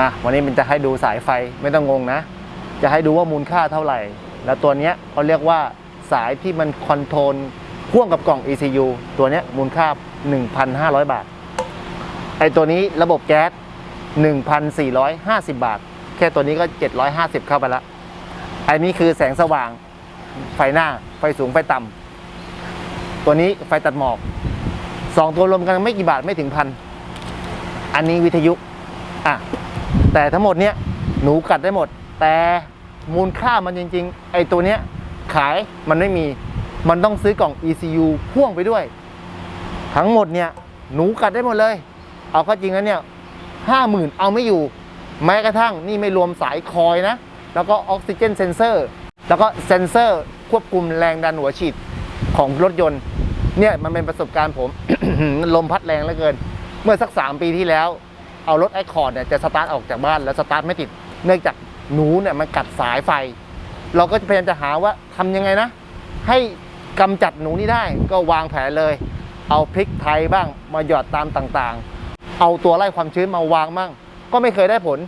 มาวันนี้มันจะให้ดูสายไฟไม่ต้องงงนะ จะให้ดูว่ามูลค่าเท่าไหร่ แล้วตัวเนี้ยเขาเรียกว่าสายที่มันคอนโทรลพ่วงกับกล่อง ECU ตัวเนี้ยมูลค่า 1,500 บาท ไอตัวนี้ระบบแก๊ส 1,450 บาท แค่ตัวนี้ก็ 750 เข้าไปละไอนนี้คือแสงสว่าง ไฟหน้า ไฟสูง ไฟต่ำ ตัวนี้ไฟตัดหมอกสองตัวรวมกันไม่กี่บาทไม่ถึงพัน อันนี้วิทยุ อะ แต่ทั้งหมดเนี้ยหนูกัดได้หมด แต่มูลค่ามันจริง ๆ ไอ้ตัวเนี้ยขายมันไม่มี มันต้องซื้อกล่อง ECU พ่วงไปด้วย ทั้งหมดเนี่ยหนูกัดได้หมดเลย เอาเข้าจริงแล้วเนี่ยห้าหมื่นเอาไม่อยู่ แม้กระทั่งนี่ไม่รวมสายคอยนะ แล้วก็ออกซิเจนเซนเซอร์ แล้วก็เซนเซอร์ควบคุมแรงดันหัวฉีดของรถยนต์ เนี่ยมันเป็นประสบการณ์ผม ลมพัดแรงเหลือเกิน เมื่อสัก 3 ปีที่แล้ว เอารถไอคอร์ดเนี่ยจะสตาร์ทออกจากบ้านแล้วสตาร์ทไม่ติด เนื่องจากหนูเนี่ยมันกัดสายไฟ เราก็พยายามจะหาว่าทำยังไงนะ ให้กำจัดหนูนี่ได้ก็วางแผนเลย เอาพริกไทยบ้างมาหยอดตามต่างๆ เอาตัวไล่ความชื้นมาวางมั่งก็ไม่เคยได้ผล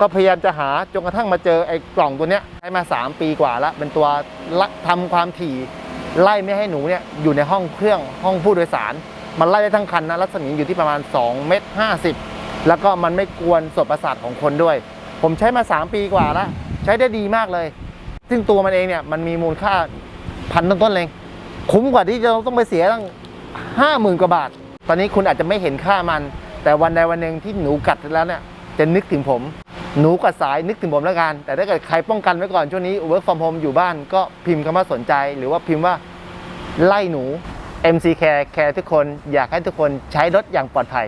ก็พยายามจะหาจนกระทั่งมาเจอไอ้กล่องตัวเนี้ยใช้มา 3 ปีกว่าล้วเป็นตัวละทำความถี่ไล่ไม่ให้หนูเนี่ยอยู่ในห้องเครื่องห้องผู้โดยสาร มันไล่ได้ทั้งคันนะรัศมีอยู่ที่ประมาณ2เมตร50 แล้วก็มันไม่กวนสดประสาทของคนด้วย ผมใช้มา 3 ปีกว่าแล้ว ใช้ได้ดีมากเลย ซึ่งตัวมันเองเนี่ยมันมีมูลค่าพันต้นๆเลยคุ้มกว่าที่จะต้องไปเสียตั้งห้าหมื่นกว่าบาท ตอนนี้คุณอาจจะไม่เห็นค่ามัน แต่วันใดวันหนึ่งที่หนูกัดแล้วเนี่ยจะนึกถึงผม หนูกัดสายนึกถึงผมแล้วกัน แต่ถ้าเกิดใครป้องกันไว้ก่อนช่วงนี้ work from home อยู่บ้านก็พิมพ์คำว่าสนใจ หรือว่าพิมพ์ว่าไล่หนู MC Care แคร์ทุกคนอยากให้ทุกคนใช้รถอย่างปลอดภัย